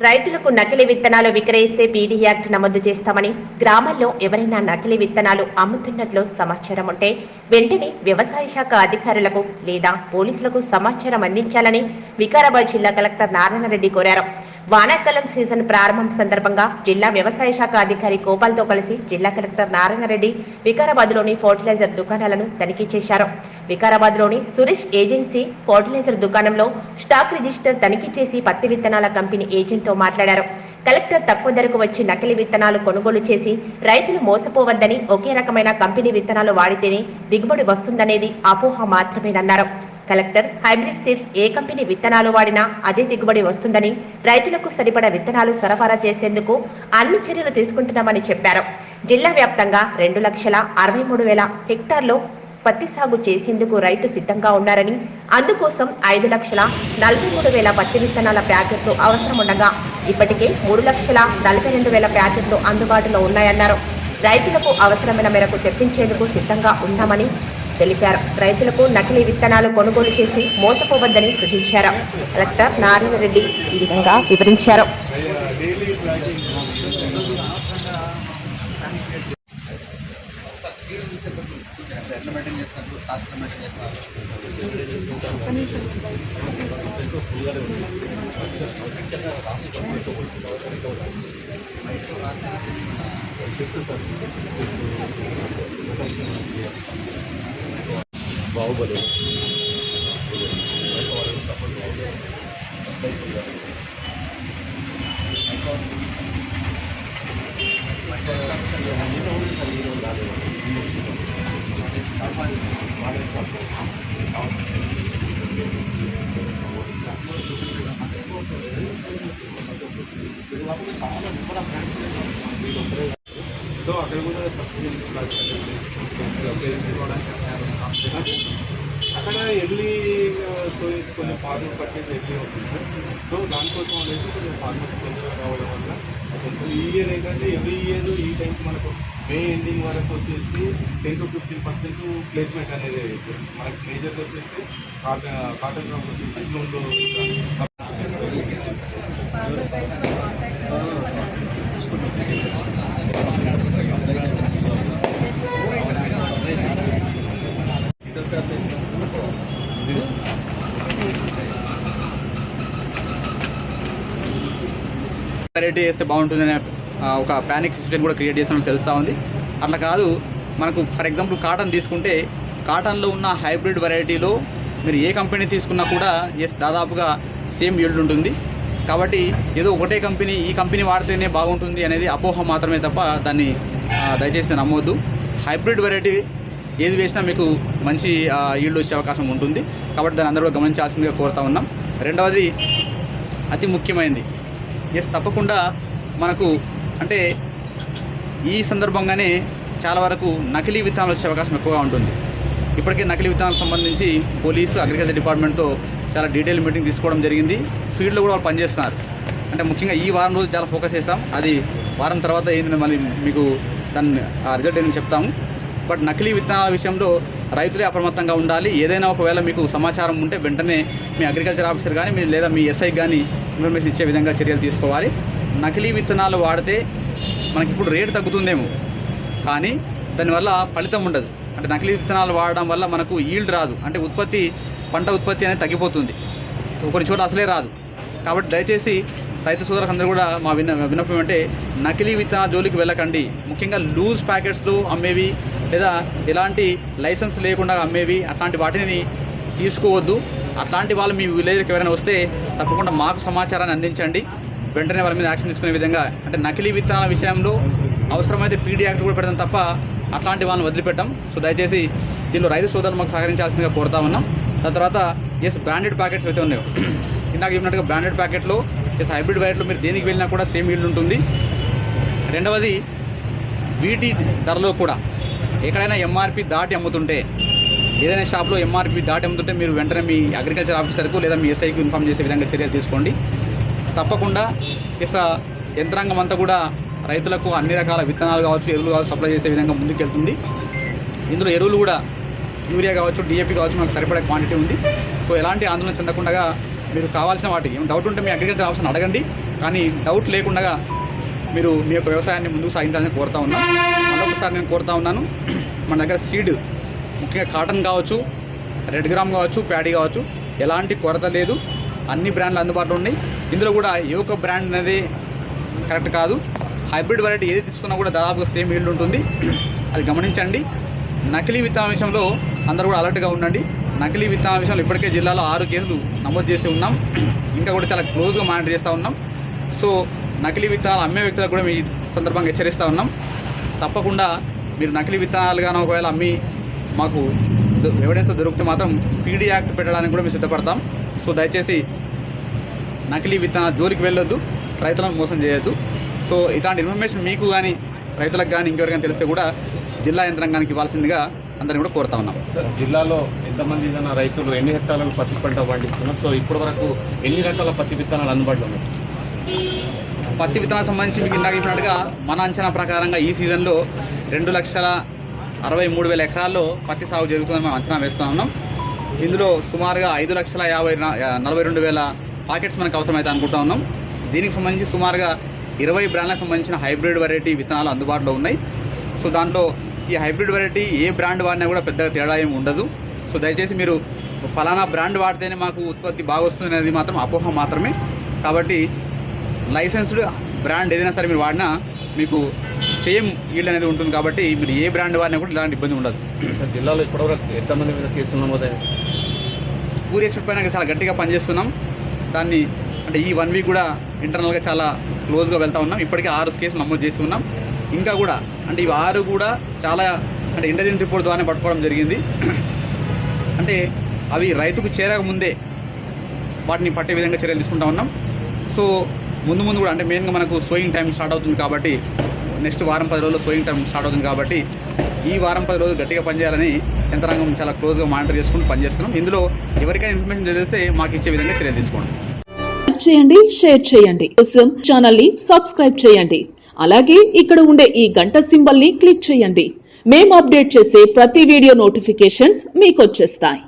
రైతులకు నకిలీ విత్తనాలు విక్రయిస్తే పీడీ యాక్ట్ నమోదు చేస్తామని గ్రామాల్లో ఎవరైనా నకిలీ విత్తనాలు అమ్ముతున్నట్లు సమాచారం ఉంటే వెంటనే వ్యవసాయ శాఖ అధికారులకు లేదా పోలీసులకు సమాచారం అందించాలని వికారాబాద్ జిల్లా కలెక్టర్ నారాయణరెడ్డి కోరారు. వానాకాలం సీజన్ ప్రారంభం సందర్భంగా జిల్లా వ్యవసాయ శాఖ అధికారి గోపాల్తో కలిసి జిల్లా కలెక్టర్ నారాయణరెడ్డి వికారాబాద్లోని ఫర్టిలైజర్ దుకాణాలను తనిఖీ చేశారు. వికారాబాద్లోని సురేష్ ఏజెన్సీ ఫర్టిలైజర్ దుకాణంలో స్టాక్ రిజిస్టర్ తనిఖీ చేసి పత్తి విత్తనాల కంపెనీ ఏజెంట్ మీడియాతో మాట్లాడారు. కలెక్టర్ తక్కువ ధరకు వచ్చి నకిలీ విత్తనాలు కొనుగోలు చేసి రైతులు మోసపోవద్దని ఒకే రకమైన కంపెనీ విత్తనాలు వాడితేనే దిగుబడి వస్తుందనేది అపోహ మాత్రమేనన్నారు కలెక్టర్ హైబ్రిడ్ సీడ్స్ ఏ కంపెనీ విత్తనాలు వాడినా అదే దిగుబడి వస్తుందని రైతులకు సరిపడ విత్తనాలు సరఫరా చేసేందుకు అన్ని చర్యలు తీసుకుంటున్నామని చెప్పారు. జిల్లా వ్యాప్తంగా రెండు లక్షల అరవై మూడు వేల హెక్టార్లో పత్తి సాగు చేసేందుకు రైతు సిద్ధంగా ఉన్నారని అందుకోసం ఐదు లక్షల నలభై మూడు వేల పత్తి విత్తనాల ప్యాకెట్లు అవసరం ఉండగా ఇప్పటికే మూడు లక్షల నలభై రెండు వేల ప్యాకెట్లు అందుబాటులో ఉన్నాయన్నారు. రైతులకు అవసరమైన మేరకు తెప్పించేందుకు సిద్ధంగా ఉన్నామని తెలిపారు. రైతులకు నకిలీ విత్తనాలు కొనుగోలు చేసి మోసపోవద్దని సూచించారు. కలెక్టర్ నారాయణ రెడ్డి ఈ విధంగా వివరించారు. ఎట్లా మెయింటైన్ చేస్తారు స్టాక్ ఎట్లా మెయింటైన్ చేస్తారు బాహుబలి సో అక్కడ కూడా సబ్సిడీ అక్కడ ఎర్లీ సోయిస్ కొంచెం ఫార్మర్ పర్చేజ్ ఎర్లీ అవుతుంది సో దానికోసం అనేది కొంచెం ఫార్మర్స్ తొందరగా రావడం వల్ల కొంచెం ఈ ఇయర్ ఏంటంటే ఎవ్రీ ఇయర్ ఈ టైంకి మనకు మే ఎండింగ్ వరకు వచ్చేసి ten to fifteen percent placement అనేది వేస్తారు మనకి మేజర్గా వచ్చేసి కాటన్ కాటన్ క్రాప్ వచ్చేసి జూన్లో వెరైటీ చేస్తే బాగుంటుందనే ఒక ప్యానిక్ సిస్టమ్ కూడా క్రియేట్ చేస్తామని తెలుస్తూ ఉంది. అట్లా కాదు మనకు ఫర్ ఎగ్జాంపుల్ కాటన్ తీసుకుంటే కాటన్లో ఉన్న హైబ్రిడ్ వెరైటీలో మీరు ఏ కంపెనీ తీసుకున్నా కూడా ఎస్ దాదాపుగా సేమ్ yield ఉంటుంది. కాబట్టి ఏదో ఒకటే కంపెనీ ఈ కంపెనీ వాడితేనే బాగుంటుంది అనేది అపోహ మాత్రమే తప్ప దాన్ని దయచేసి నమ్మవద్దు హైబ్రిడ్ వెరైటీ ఏది వేసినా మీకు మంచి ఈల్డ్ వచ్చే అవకాశం ఉంటుంది. కాబట్టి దాన్ని అందరూ కూడా గమనించాల్సిందిగా కోరుతా ఉన్నాం. రెండవది అతి ముఖ్యమైనది ఎస్ తప్పకుండా మనకు అంటే ఈ సందర్భంగానే చాలా వరకు నకిలీ విత్తనాలు వచ్చే అవకాశం ఎక్కువగా ఉంటుంది. ఇప్పటికే నకిలీ విత్తనాలకు సంబంధించి పోలీసు అగ్రికల్చర్ డిపార్ట్మెంట్తో చాలా డీటెయిల్ మీటింగ్ తీసుకోవడం జరిగింది. ఫీల్డ్లో కూడా వాళ్ళు పనిచేస్తున్నారు. అంటే ముఖ్యంగా ఈ వారం రోజు చాలా ఫోకస్ చేస్తాం అది వారం తర్వాత ఏంటంటే మళ్ళీ మీకు దాన్ని ఆ రిజల్ట్ ఏంటని చెప్తాము. బట్ నకిలీ విత్తనాల విషయంలో రైతులే అప్రమత్తంగా ఉండాలి. ఏదైనా ఒకవేళ మీకు సమాచారం ఉంటే వెంటనే మీ అగ్రికల్చర్ ఆఫీసర్ కానీ మీ లేదా మీ ఎస్ఐ కానీ ఇన్ఫర్మేషన్ ఇచ్చే విధంగా చర్యలు తీసుకోవాలి. నకిలీ విత్తనాలు వాడితే మనకి ఇప్పుడు రేటు తగ్గుతుందేమో. కానీ దానివల్ల ఫలితం ఉండదు. అంటే నకిలీ విత్తనాలు వాడడం వల్ల మనకు ఈల్డ్ రాదు. అంటే ఉత్పత్తి పంట ఉత్పత్తి అనేది తగ్గిపోతుంది. కొన్ని చోట్ల అసలే రాదు. కాబట్టి దయచేసి రైతు సోదరులందరూ కూడా మా విన్న విన్నపం అంటే నకిలీ విత్తనాల జోలికి వెళ్ళకండి. ముఖ్యంగా లూజ్ ప్యాకెట్స్లు అమ్మేవి లేదా ఎలాంటి లైసెన్స్ లేకుండా అమ్మేవి అట్లాంటి వాటిని తీసుకోవద్దు. అట్లాంటి వాళ్ళు మీ విలేజ్కి ఎవరైనా వస్తే తప్పకుండా మాకు సమాచారాన్ని అందించండి. వెంటనే వాళ్ళ మీద యాక్షన్ తీసుకునే విధంగా అంటే నకిలీ విత్తనాల విషయంలో అవసరమైతే పీడీ యాక్ట్ కూడా పెడతాం తప్ప అట్లాంటి వాళ్ళని వదిలిపెట్టాం. సో దయచేసి దీనిలో రైతు సోదరులు మాకు సహకరించాల్సిందిగా కోరుతా ఉన్నాం. దాని తర్వాత ఎస్ బ్రాండెడ్ ప్యాకెట్స్ అయితే ఉన్నాయో. ఇందాక చెప్పినట్టుగా బ్రాండెడ్ ప్యాకెట్లో ఎస్ హైబ్రిడ్ వెరైటీలో మీరు దేనికి వెళ్ళినా కూడా సేమ్ ఈల్డ్ ఉంటుంది. రెండవది వీటి ధరలో కూడా ఎక్కడైనా ఎంఆర్పి దాటి అమ్ముతుంటే ఏదైనా షాప్లో ఎంఆర్పి దాటి అమ్ముతుంటే మీరు వెంటనే మీ అగ్రికల్చర్ ఆఫీసర్కు లేదా మీ ఎస్ఐకి ఇన్ఫామ్ చేసే విధంగా చర్యలు తీసుకోండి. తప్పకుండా ఇస యంత్రాంగం అంతా కూడా రైతులకు అన్ని రకాల విత్తనాలు కావచ్చు ఎరువులు కావచ్చు సప్లై చేసే విధంగా ముందుకెళ్తుంది. ఇందులో ఎరువులు కూడా యూరియా కావచ్చు డిఏపి కావచ్చు మనకు సరిపడే క్వాంటిటీ ఉంది. సో ఎలాంటి ఆందోళన చెందకుండా మీరు కావాల్సిన వాటికి డౌట్ ఉంటే మీ అగ్రికల్చర్ ఆఫీసర్ని అడగండి. కానీ డౌట్ లేకుండా మీరు మీ యొక్క వ్యవసాయాన్ని ముందుకు సాగించాలని కోరుతా ఉన్నాం. ఒకసారి నేను కోరుతా ఉన్నాను. మన దగ్గర సీడ్ ముఖ్యంగా కాటన్ కావచ్చు రెడ్ గ్రామ్ కావచ్చు ప్యాడీ కావచ్చు ఎలాంటి కొరత లేదు. అన్ని బ్రాండ్లు అందుబాటులో ఉన్నాయి. ఇందులో కూడా ఏ ఒక్క బ్రాండ్ అనేది కరెక్ట్ కాదు. హైబ్రిడ్ వెరైటీ ఏది తీసుకున్నా కూడా దాదాపుగా సేమ్ ఈల్డ్ ఉంటుంది. అది గమనించండి. నకిలీ విత్తనాల విషయంలో అందరూ కూడా అలర్ట్గా ఉండండి. నకిలీ విత్తనాల విషయంలో ఇప్పటికే జిల్లాలో ఆరు కేసులు నమోదు చేసి ఉన్నాం. ఇంకా కూడా చాలా క్లోజ్గా మానిటర్ చేస్తూ ఉన్నాం. సో నకిలీ విత్తనాలు అమ్మే వ్యక్తులకు కూడా మీ సందర్భంగా హెచ్చరిస్తూ ఉన్నాం. తప్పకుండా మీరు నకిలీ విత్తనాలు కానీ ఒకవేళ అమ్మి మాకు ఎవిడెన్స్ దొరికితే మాత్రం పీడీ యాక్ట్ పెట్టడానికి కూడా మేము సిద్ధపడతాం. సో దయచేసి నకిలీ విత్తనాల జోలికి వెళ్ళొద్దు రైతులను మోసం చేయొద్దు. సో ఇట్లాంటి ఇన్ఫర్మేషన్ మీకు కానీ రైతులకు కానీ ఇంకెవరికైనా తెలిస్తే కూడా జిల్లా యంత్రాంగానికి ఇవ్వాల్సిందిగా అందరిని కూడా కోరుతా ఉన్నాం. సార్, జిల్లాలో ఎంతమంది జన రైతులు ఎన్ని హెక్టార్లకు పత్తి పంట పండిస్తున్నారు? సో ఇప్పటి వరకు ఎన్ని రకాల పత్తి విత్తనాలు అందుబాటులో ఉన్నాయి? పత్తి విత్తనాలకు సంబంధించి మీకు ఇందాక చెప్పినట్టుగా మన అంచనా ప్రకారంగా ఈ సీజన్లో రెండు లక్షల అరవై మూడు వేల ఎకరాల్లో పత్తి సాగు జరుగుతుందని మేము అంచనా వేస్తూ ఉన్నాం. ఇందులో సుమారుగా ఐదు లక్షల యాభై నలభై రెండు వేల పాకెట్స్ మనకు అవసరమైతే అనుకుంటా ఉన్నాం. దీనికి సంబంధించి సుమారుగా ఇరవై బ్రాండ్లకు సంబంధించిన హైబ్రిడ్ వెరైటీ విత్తనాలు అందుబాటులో ఉన్నాయి. సో దాంట్లో ఈ హైబ్రిడ్ వెరైటీ ఏ బ్రాండ్ వాడినా కూడా పెద్దగా తేడా ఏమి ఉండదు. సో దయచేసి మీరు ఫలానా బ్రాండ్ వాడితేనే మాకు ఉత్పత్తి బాగా వస్తుంది అనేది మాత్రం అపోహ మాత్రమే. కాబట్టి లైసెన్స్డ్ బ్రాండ్ ఏదైనా సరే మీరు వాడినా మీకు సేమ్ ఈల్డ్ అనేది ఉంటుంది కాబట్టి మీరు ఏ బ్రాండ్ వాడినా కూడా ఇలాంటి ఇబ్బంది ఉండదు. జిల్లాలో ఇప్పటివరకు ఎంతమంది మీద కేసులు నమోదయ్యాయి? స్పూరియస్ ఫుడ్ పైన చాలా గట్టిగా పనిచేస్తున్నాం. దాన్ని అంటే ఈ వన్ వీక్ కూడా ఇంటర్నల్గా చాలా క్లోజ్గా వెళ్తా ఉన్నాం. ఇప్పటికే ఆరు కేసులు నమోదు చేసి ఉన్నాం. ఇంకా కూడా అంటే ఇవి ఆరు కూడా చాలా అంటే ఇంటెలిజెన్స్ రిపోర్ట్ ద్వారానే పట్టుకోవడం జరిగింది. అంటే అవి రైతుకు చేరక ముందే వాటిని పట్టే విధంగా చర్యలు తీసుకుంటా ఉన్నాం. సో ముందు ముందు కూడా అంటే మెయిన్గా మనకు సోయింగ్ టైం స్టార్ట్ అవుతుంది కాబట్టి నెక్స్ట్ వారం పది రోజులు సోయింగ్ టైం స్టార్ట్ అవుతుంది కాబట్టి ఈ వారం పది రోజులు గట్టిగా పనిచేయాలని యంత్రాంగం చాలా క్లోజ్గా మానిటర్ చేసుకుని పనిచేస్తున్నాం. ఇందులో ఎవరికైనా ఇన్ఫర్మేషన్ తెలిస్తే మాకు ఇచ్చే విధంగా చర్యలు తీసుకోండి. చేయండి షేర్ చేయండి. కోసం ఛానల్ని సబ్స్క్రైబ్ చేయండి. అలాగే ఇక్కడ ఉండే ఈ గంట సింబల్ని క్లిక్ చేయండి. మేము అప్డేట్ చేసే ప్రతి వీడియో నోటిఫికేషన్స్ మీకు వచ్చేస్తాయి.